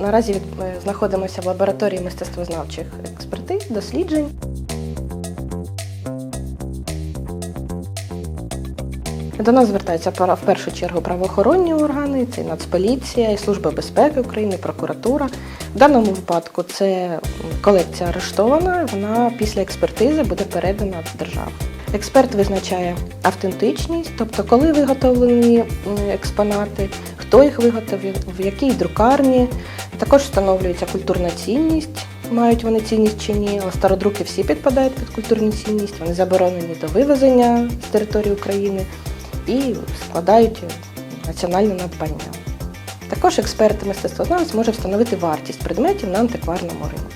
наразі е, знаходимося в лабораторії мистецтвознавчих експертиз, досліджень. До нас звертаються в першу чергу правоохоронні органи, це і Нацполіція, і Служба безпеки України, прокуратура. В даному випадку це колекція арештована, вона після експертизи буде передана в державу. Експерт визначає автентичність, тобто коли виготовлені експонати, хто їх виготовив, в якій друкарні. Також встановлюється культурна цінність, мають вони цінність чи ні. Але стародруки всі підпадають під культурну цінність, вони заборонені до вивезення з території України і складають національне надбання. Також експерт мистецтвознавець може встановити вартість предметів на антикварному ринку.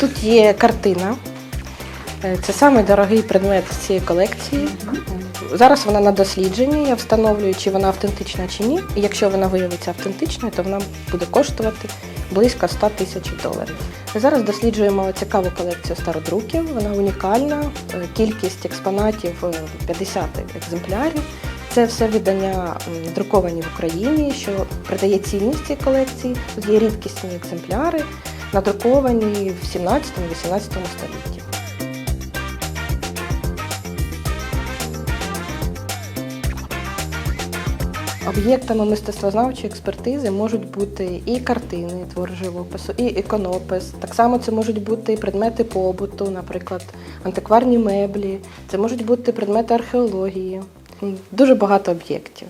Тут є картина. Е, Це самий дорогий предмет з цієї колекції. Зараз вона на дослідженні. Я встановлюю, чи вона автентична чи ні. І якщо вона виявиться автентичною, то вона буде коштувати близько 100 тисяч доларів. Зараз досліджуємо цікаву колекцію стародруків. Вона унікальна. Е, Кількість експонатів е, 50 екземплярів. Це все видання друковані в Україні, що придає цінність цій колекції. Тут є рідкісні екземпляри, надруковані в 17-18 столітті. Об'єктами мистецтвознавчої експертизи можуть бути і картини, твори живопису, і іконопис. Так само це можуть бути предмети побуту, наприклад, антикварні меблі, це можуть бути предмети археології. Дуже багато об'єктів.